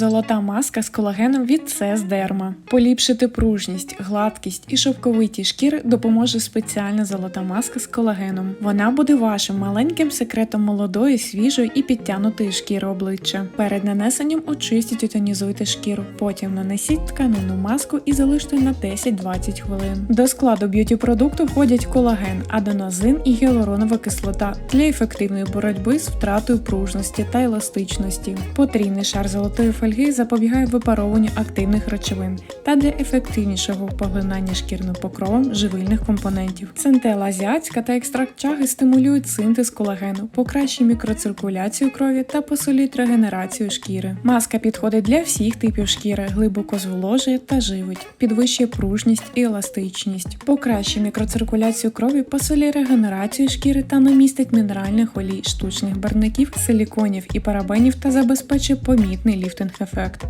Золота маска з колагеном від CS Derma. Поліпшити пружність, гладкість і шовковиті шкіри допоможе спеціальна золота маска з колагеном. Вона буде вашим маленьким секретом молодої, свіжої і підтянутої шкіри обличчя. Перед нанесенням очистіть і тонізуйте шкіру. Потім нанесіть тканинну маску і залиште на 10-20 хвилин. До складу б'юті продукту входять колаген, аденозин і гіалуронова кислота для ефективної боротьби з втратою пружності та еластичності. Потрійний шар золотої фольги запобігає випаровуванню активних речовин та для ефективнішого поглинання шкірним покровом живильних компонентів. Центела азіатська та екстракт чаги стимулюють синтез колагену, покращує мікроциркуляцію крові та посилюють регенерацію шкіри. Маска підходить для всіх типів шкіри, глибоко зволожує та живить, підвищує пружність і еластичність, покращує мікроциркуляцію крові, посилює регенерацію шкіри та не містить мінеральних олій, штучних барвників, силіконів і парабенів та забезпечує помітний ліфтинг ефект.